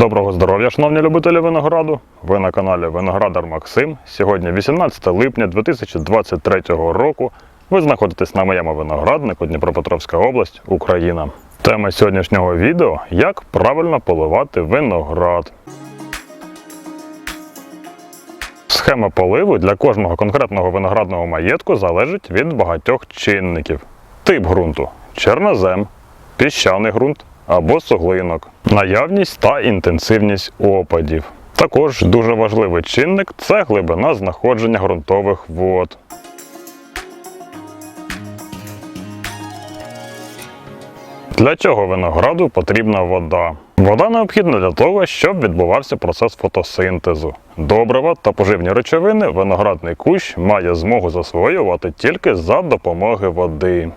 Доброго здоров'я, шановні любителі винограду. Ви на каналі Виноградар Максим. Сьогодні 18 липня 2023 року. Ви знаходитесь на моєму винограднику Дніпропетровська область, Україна. Тема сьогоднішнього відео як правильно поливати виноград. Схема поливу для кожного конкретного виноградного маєтку залежить від багатьох чинників. Тип ґрунту чорнозем, піщаний ґрунт або суглинок, наявність та інтенсивність опадів. Також дуже важливий чинник це глибина знаходження ґрунтових вод. Для чого винограду потрібна вода? Вода необхідна для того, щоб відбувався процес фотосинтезу. Добрива та поживні речовини виноградний кущ має змогу засвоювати тільки за допомоги води.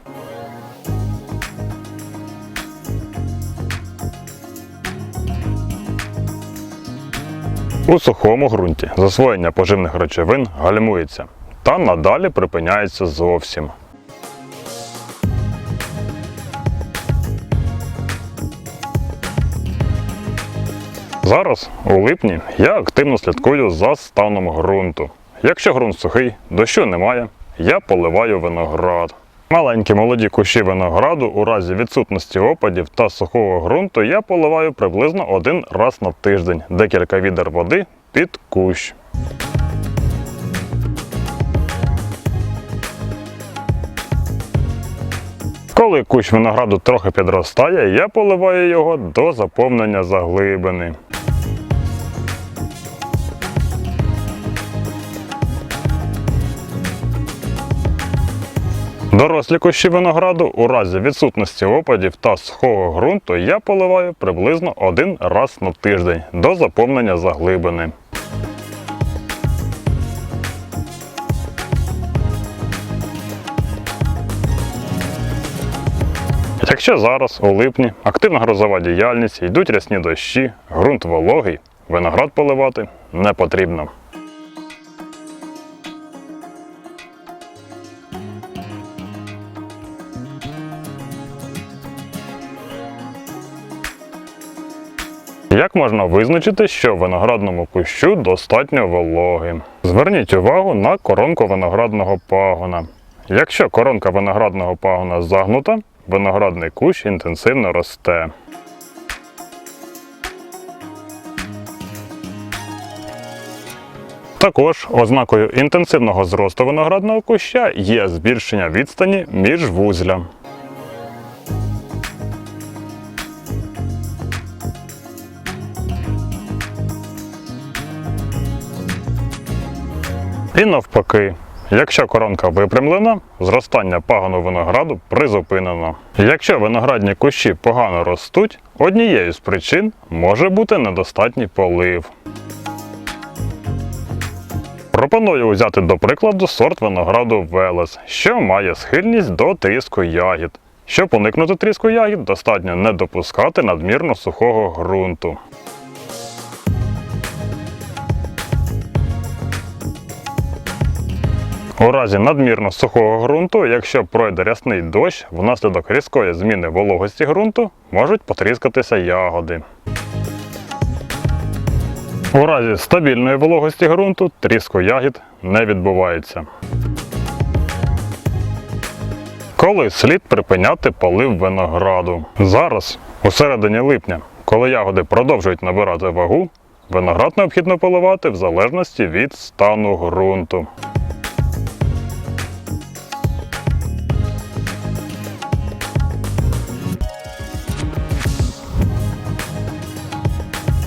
У сухому ґрунті засвоєння поживних речовин гальмується та надалі припиняється зовсім. Зараз, у липні, я активно слідкую за станом ґрунту. Якщо ґрунт сухий, дощу немає, я поливаю виноград. Маленькі молоді кущі винограду у разі відсутності опадів та сухого ґрунту я поливаю приблизно один раз на тиждень, декілька відер води під кущ. Коли кущ винограду трохи підростає, я поливаю його до заповнення заглибини. Дорослі кущі винограду у разі відсутності опадів та сухого ґрунту я поливаю приблизно один раз на тиждень до заповнення заглибини. Якщо зараз, у липні, активна грозова діяльність, йдуть рясні дощі, ґрунт вологий, виноград поливати не потрібно. Як можна визначити, що виноградному кущу достатньо вологи? Зверніть увагу на коронку виноградного пагона. Якщо коронка виноградного пагона загнута, виноградний кущ інтенсивно росте. Також ознакою інтенсивного зросту виноградного куща є збільшення відстані між вузля. І навпаки, якщо коронка випрямлена, зростання пагану винограду призупинено. Якщо виноградні кущі погано ростуть, однією з причин може бути недостатній полив. Пропоную взяти до прикладу сорт винограду Велес, що має схильність до тріску ягід. Щоб уникнути тріску ягід, достатньо не допускати надмірно сухого ґрунту. У разі надмірно сухого ґрунту, якщо пройде рясний дощ, внаслідок різкої зміни вологості ґрунту можуть потріскатися ягоди. У разі стабільної вологості ґрунту тріску ягід не відбувається. Коли слід припиняти полив винограду? Зараз, у середині липня, коли ягоди продовжують набирати вагу, виноград необхідно поливати в залежності від стану ґрунту.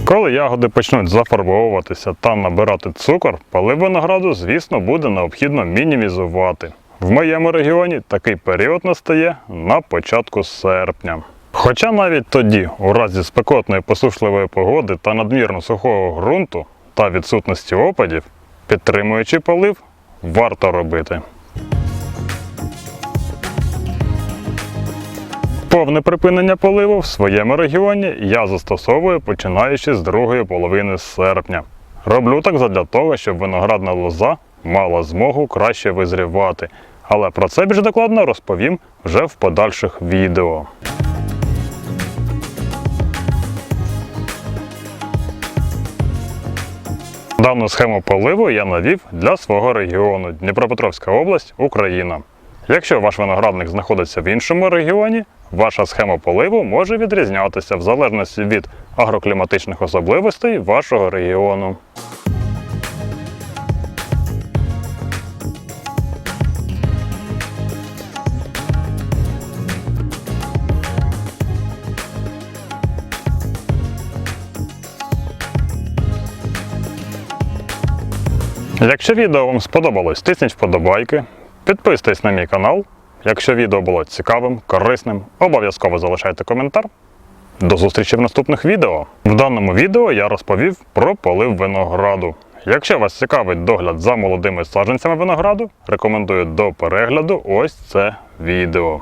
Коли ягоди почнуть зафарбовуватися та набирати цукор, полив винограду, звісно, буде необхідно мінімізувати. В моєму регіоні такий період настає на початку серпня. Хоча навіть тоді, у разі спекотної посушливої погоди та надмірно сухого ґрунту та відсутності опадів, підтримуючи полив, варто робити. Повне припинення поливу в своєму регіоні я застосовую починаючи з другої половини серпня. Роблю так задля того, щоб виноградна лоза мала змогу краще визрівати. Але про це більш докладно розповім вже в подальших відео. Дану схему поливу я навів для свого регіону Дніпропетровська область, Україна. Якщо ваш виноградник знаходиться в іншому регіоні, ваша схема поливу може відрізнятися в залежності від агрокліматичних особливостей вашого регіону. Якщо відео вам сподобалось, тисніть вподобайки, підписуйтесь на мій канал. Якщо відео було цікавим, корисним, обов'язково залишайте коментар. До зустрічі в наступних відео. В даному відео я розповів про полив винограду. Якщо вас цікавить догляд за молодими саджанцями винограду, рекомендую до перегляду ось це відео.